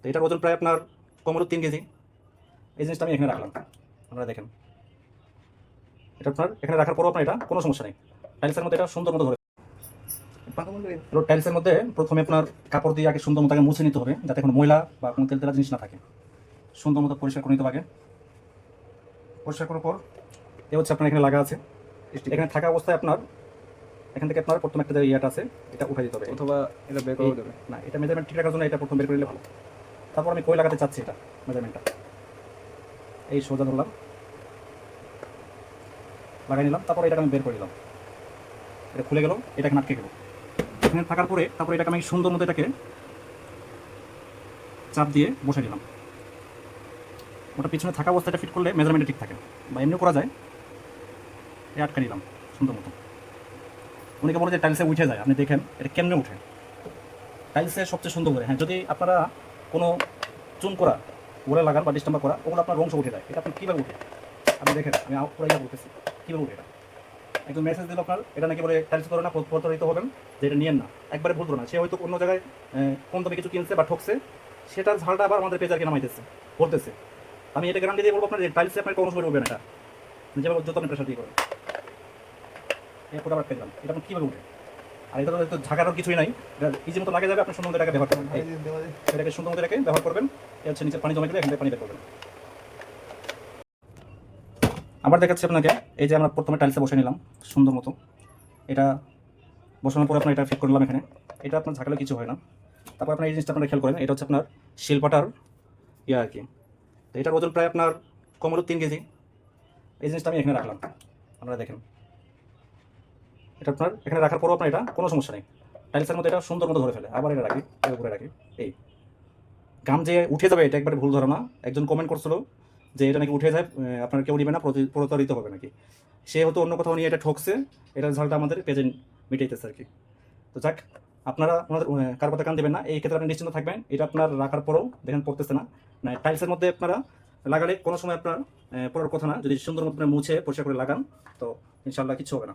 তো এটার ওজন প্রায় আপনার কমরও তিন কেজি। এই জিনিসটা আমি এখানে রাখলাম। আপনারা দেখেন। এটা আপনার এখানে রাখার পরও আপনার এটা কোনো সমস্যা নেই। টাইলসের মধ্যে এটা সুন্দর মতো ধরে টাইলসের মধ্যে প্রথমে আপনার কাপড় দিয়ে আগে সুন্দর মতো আগে মুছে নিতে হবে যাতে কোনো ময়লা বা কোনো তেল তেলা জিনিস না থাকে। সুন্দর মতো পরিষ্কার করে নিতে হবে পরিষ্কার করার পর এ হচ্ছে আপনার এখানে লাগা আছে। এখানে থাকা অবস্থায় আপনার এখান থেকে আপনার প্রথম একটা যে ইয়েটা আছে এটা উঠে দিতে হবে। অথবা এটা বের করে দেবে। না এটা মেজারমেন্ট ঠিক রাখার জন্য এটা প্রথম বের করে নিলে ভালো। তারপর আমি কই লাগাতে চাচ্ছি এটা? মেজারমেন্টটা এই সোজা ধরলাম। লাগাই নিলাম, তারপর এটাকে আমি বের করে দিলাম এটা খুলে গেল, এটাকে আটকে গেল। এখানে থাকার পরে তারপরে এটাকে আমি সুন্দর মতো এটাকে চাপ দিয়ে বসে দিলাম ওটা পিছনে থাকা অবস্থাটা ফিট করলে মেজারমেন্টটা ঠিক থাকে। বা এমনি করা যায়। এই আটকে নিলাম, সুন্দর মতো। অনেকে বলে যে টাইলসে উঠে যায়, আপনি দেখেন, এটা কেমনে উঠে? টাইলসে সবচেয়ে সুন্দর করে। হ্যাঁ যদি আপনারা কোনো চুন করা, ওরা লাগান বা ডিস্টাম্বার করা, ওগুলো আপনার অংশ উঠে যায়। এটা আপনি কীভাবে উঠে আপনি দেখেন, আমি করে বলতেছি। কীভাবে উঠে এটা? একদম মেসেজ দিল আপনার, এটা নাকি বলে টাইলস করে না প্রতারিত হবেন, যে এটা নিয়েন না। একবারে ভুল না সে হয়তো অন্য জায়গায় কম দামে কিছু কিনছে বা ঠকছে, সেটার ঝালটা আবার আমাদের পেজারকে নামাইতেছে, বলতেছে। আমি এটা গ্যারান্টি দিয়ে বলব আপনার টাইলসে আপনার কোনো সময় উঠবে না এটা। যেভাবে যত আপনি প্রেশার দিয়ে করেন। এরপর আবার পেলাম এটা আপনি কীভাবে উঠে আর এটা তো ঝাঁকানোর কিছুই নাই। এটা ইজি মতো লাগে যাবে আপনি সুন্দর এটাকে ব্যবহার করবেন। এটাকে সুন্দর মতো এটাকে ব্যবহার করবেন। এ হচ্ছে নিচে পানি জমা গেলে এখান থেকে পানি বের করবেন। আবার দেখাচ্ছি আপনাকে, এই যে আমরা প্রথমে টাইলসে বসে নিলাম, সুন্দর মতো। এটা বসানোর পরে আপনার এটা ফিট করলাম এখানে। এটা আপনার ঝাঁকালে কিছু হয় না। তারপর আপনার এই জিনিসটা আপনারা খেয়াল করেন, এটা হচ্ছে আপনার শিলপাটার ইয়ে আর কি। তো এটার ওজন প্রায় আপনার কমরও তিন কেজি। এই জিনিসটা আমি এখানে রাখলাম। আপনারা দেখেন। এটা আপনার, এখানে রাখার পরও আপনার এটা কোনো সমস্যা নেই। টাইলসের মধ্যে এটা সুন্দর মতো ধরে ফেলে। আবার এটা রাখি এর উপরে রাখি। এই। গাম যে উঠে যাবে, এটা একবারে ভুল ধারণা। একজন কমেন্ট করছিল যে এটা নাকি উঠে যায় আপনার কেউ নিবে না, প্রতি- প্রতারিত হবে নাকি। সে হয়তো অন্য কোথাও নিয়ে এটা ঠকছে এটার ঝালটা আমাদের পেজে মিটাইতেছে আর কি। তো যাক, আপনারা ওনাদের কার কথা কান দেবেন না। এই ক্ষেত্রে আপনি নিশ্চিন্ত থাকবেন, এটা আপনার রাখার পরেও দেখেন পড়তেছে না। না টাইলসের মধ্যে আপনারা লাগালে কোনো সময় আপনার পড়ার কথা না। যদি সুন্দর মতো মুছে পরিষ্কার করে লাগান, তো ইনশাল্লাহ কিছু হবে না।